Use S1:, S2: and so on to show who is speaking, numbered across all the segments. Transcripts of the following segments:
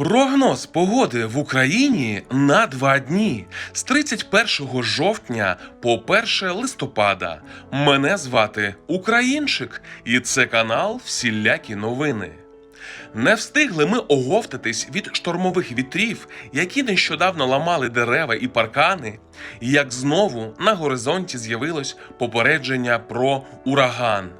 S1: Прогноз погоди в Україні на два дні з 31 жовтня по 1 листопада. Мене звати Українчик, і це канал Всілякі новини. Не встигли ми оговтатись від штормових вітрів, які нещодавно ламали дерева і паркани, як знову на горизонті з'явилось попередження про ураган.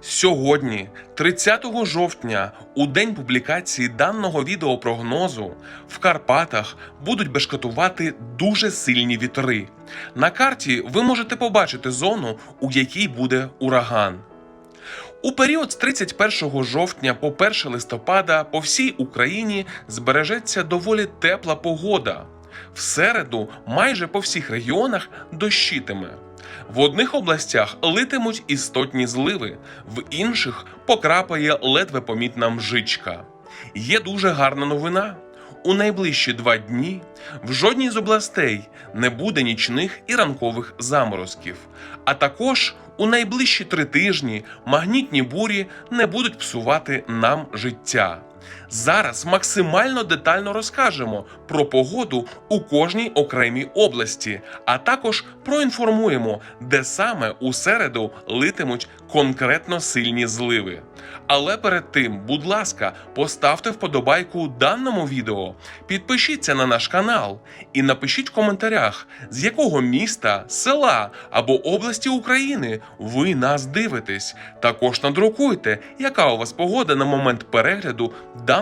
S1: Сьогодні, 30 жовтня, у день публікації даного відеопрогнозу, в Карпатах будуть бешкетувати дуже сильні вітри. На карті ви можете побачити зону, у якій буде ураган. У період з 31 жовтня по 1 листопада по всій Україні збережеться доволі тепла погода. В середу майже по всіх регіонах дощитиме. В одних областях литимуть істотні зливи, в інших покрапає ледве помітна мжичка. Є дуже гарна новина. У найближчі два дні в жодній з областей не буде нічних і ранкових заморозків. А також у найближчі три тижні магнітні бурі не будуть псувати нам життя. Зараз максимально детально розкажемо про погоду у кожній окремій області, а також проінформуємо, де саме у середу литимуть конкретно сильні зливи. Але перед тим, будь ласка, поставте вподобайку даному відео, підпишіться на наш канал і напишіть в коментарях, з якого міста, села або області України ви нас дивитесь. Також надрукуйте, яка у вас погода на момент перегляду даного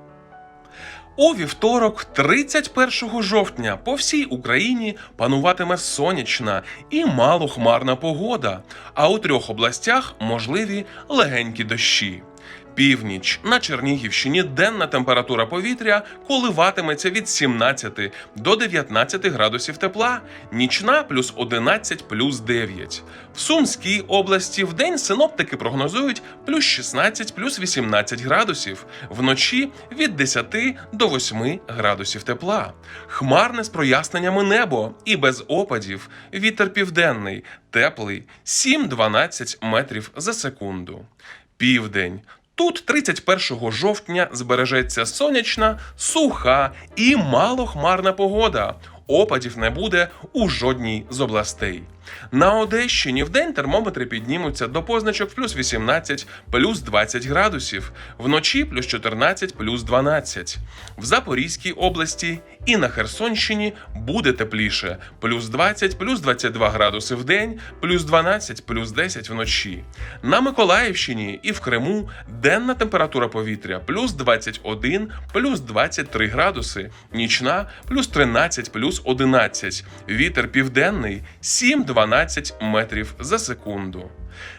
S1: У вівторок, 31 жовтня, по всій Україні пануватиме сонячна і малохмарна погода, а у трьох областях можливі легенькі дощі. Північ на Чернігівщині денна температура повітря коливатиметься від 17 до 19 градусів тепла, нічна плюс 11 плюс 9. В Сумській області в синоптики прогнозують плюс 16 плюс 18 градусів, вночі від 10 до 8 градусів тепла. Хмарне з проясненнями небо і без опадів. Вітер південний, теплий 7-12 метрів за секунду. Південь. Тут 31 жовтня збережеться сонячна, суха і малохмарна погода. Опадів не буде у жодній з областей. На Одещині вдень термометри піднімуться до позначок плюс 18, плюс 20 градусів, вночі плюс 14, плюс 12. В Запорізькій області і на Херсонщині буде тепліше, плюс 20, плюс 22 градуси в день, плюс 12, плюс 10 вночі. На Миколаївщині і в Криму денна температура повітря плюс 21, плюс 23 градуси, нічна плюс 13, плюс 11. Вітер південний 7-12 метрів за секунду.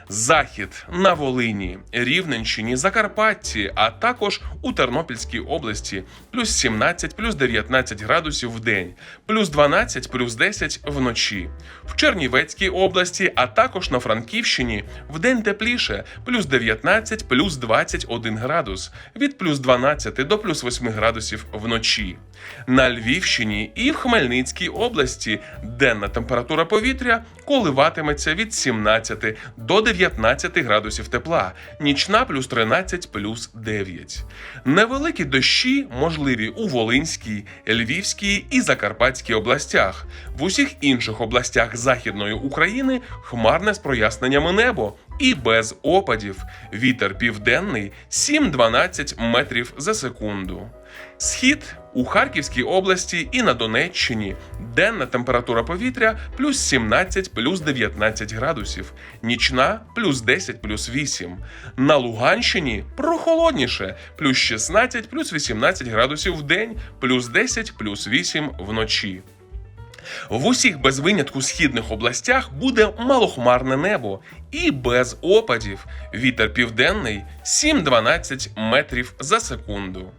S1: Захід на Волині, Рівненщині, Закарпатті, а також у Тернопільській області плюс 17, плюс 19 градусів в день, плюс 12, плюс 10 вночі. В Чернівецькій області, а також на Франківщині в день тепліше плюс 19, плюс 21 градус, від плюс 12 до плюс 8 градусів вночі. На Львівщині і в Хмельницькій області денна температура повітря коливатиметься від 17 до 19 градусів тепла, нічна плюс 13 плюс 9. Невеликі дощі можливі у Волинській, Львівській і Закарпатській областях. В усіх інших областях Західної України хмарне з проясненнями небо і без опадів. Вітер південний 7-12 метрів за секунду. Схід у Харківській області і на Донеччині денна температура повітря плюс 17 плюс 19 градусів, нічна плюс 10 плюс 8. На Луганщині прохолодніше плюс 16 плюс 18 градусів в день, плюс 10 плюс 8 вночі. В усіх без винятку східних областях буде малохмарне небо і без опадів. Вітер південний 7-12 метрів за секунду.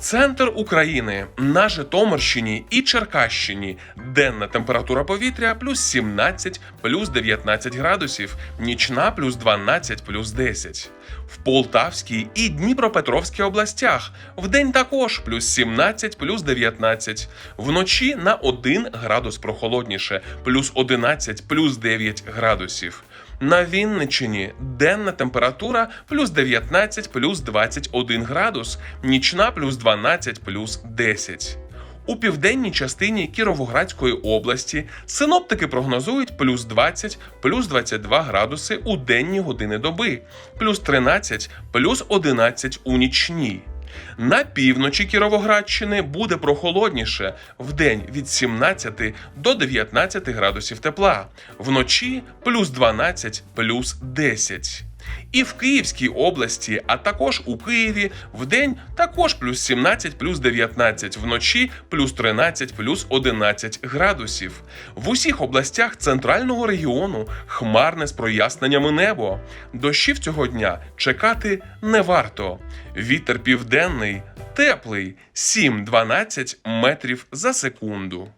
S1: Центр України на Житомирщині і Черкащині. Денна температура повітря плюс 17, плюс 19 градусів, нічна плюс 12, плюс 10. В Полтавській і Дніпропетровській областях вдень також плюс 17, плюс 19. Вночі на 1 градус прохолодніше, плюс 11, плюс 9 градусів. На Вінниччині денна температура плюс 19 плюс 21 градус, нічна плюс 12 плюс 10. У південній частині Кіровоградської області синоптики прогнозують плюс 20 плюс 22 градуси у денні години доби, плюс 13 плюс 11 у нічні. На півночі Кіровоградщини буде прохолодніше вдень від 17 до 19 градусів тепла, вночі плюс 12 плюс 10. І в Київській області, а також у Києві вдень також плюс 17 плюс 19, вночі плюс 13 плюс 11 градусів. В усіх областях центрального регіону хмарне з проясненнями небо. Дощів цього дня чекати не варто. Вітер південний, теплий 7-12 метрів за секунду.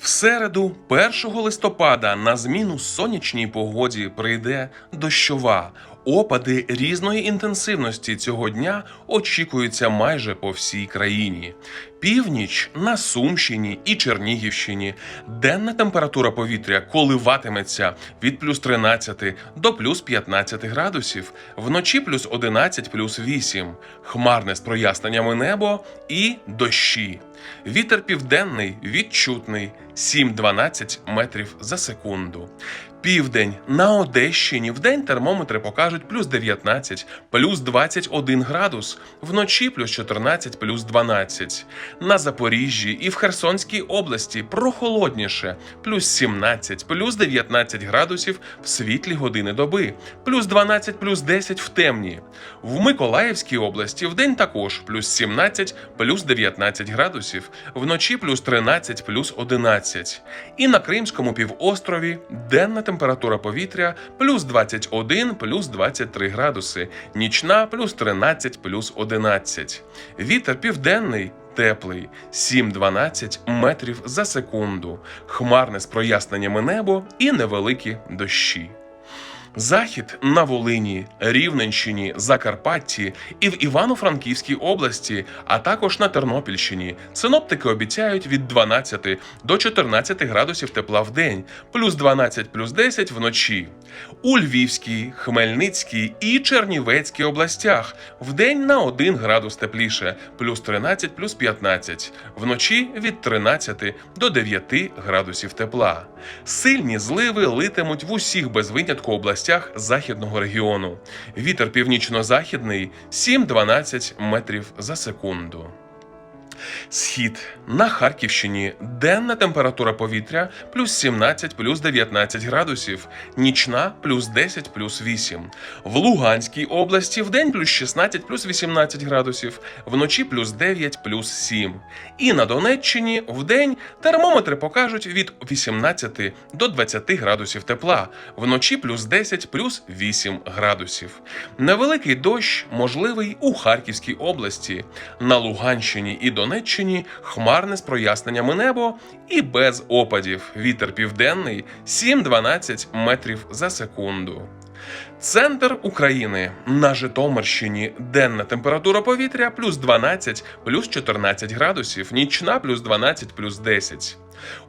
S1: В середу, 1 листопада, на зміну сонячній погоді прийде дощова. Опади різної інтенсивності цього дня очікуються майже по всій країні. Північ на Сумщині і Чернігівщині. Денна температура повітря коливатиметься від плюс 13 до плюс 15 градусів, вночі плюс 11 плюс 8, хмарне з проясненнями небо і дощі. Вітер південний відчутний 7-12 метрів за секунду. Південь на Одещині вдень термометри покажуть плюс 19, плюс 21 градус, вночі плюс 14, плюс 12. На Запоріжжі і в Херсонській області прохолодніше, плюс 17, плюс 19 градусів в світлі години доби, плюс 12, плюс 10 в темні. В Миколаївській області вдень також плюс 17, плюс 19 градусів, вночі плюс 13, плюс 11. І на Кримському півострові денна температура повітря плюс 21, плюс 23 градуси, нічна плюс 13, плюс 11. Вітер південний. Теплий 7-12 метрів за секунду, хмарне з проясненнями небо і невеликі дощі. Захід на Волині, Рівненщині, Закарпатті і в Івано-Франківській області, а також на Тернопільщині. Синоптики обіцяють від 12 до 14 градусів тепла в день, плюс 12 плюс 10 вночі. У Львівській, Хмельницькій і Чернівецькій областях в день на 1 градус тепліше, плюс 13 плюс 15, вночі від 13 до 9 градусів тепла. Сильні зливи литимуть в усіх без винятку областях західного регіону. Вітер північно-західний 7-12 метрів за секунду. Схід на Харківщині денна температура повітря плюс 17 плюс 19 градусів, нічна плюс 10 плюс 8. В Луганській області вдень плюс 16 плюс 18 градусів, вночі плюс 9 плюс 7. І на Донеччині вдень термометри покажуть від 18 до 20 градусів тепла, вночі плюс 10 плюс 8 градусів. Невеликий дощ можливий у Харківській області, на Луганщині і Донеччині хмарне з проясненнями небо і без опадів. Вітер південний 7-12 метрів за секунду. Центр України на Житомирщині денна температура повітря плюс 12 плюс 14 градусів, нічна плюс 12 плюс 10.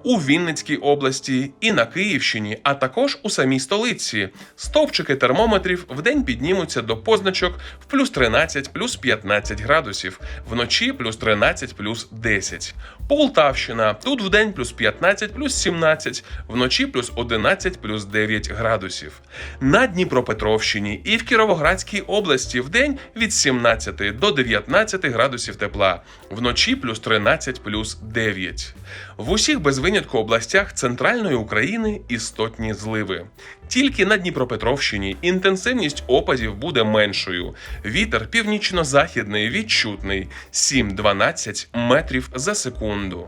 S1: У Вінницькій області і на Київщині, а також у самій столиці. Стовпчики термометрів вдень піднімуться до позначок в плюс 13 плюс 15 градусів, вночі плюс 13 плюс 10. Полтавщина тут вдень плюс 15 плюс 17, вночі плюс 11 плюс 9 градусів. На Дніпропетровщині і в Кіровоградській області вдень від 17 до 19 градусів тепла, вночі плюс 13 плюс 9. В усіх без винятку областях центральної України істотні зливи. Тільки на Дніпропетровщині інтенсивність опадів буде меншою. Вітер північно-західний відчутний 7-12 метрів за секунду.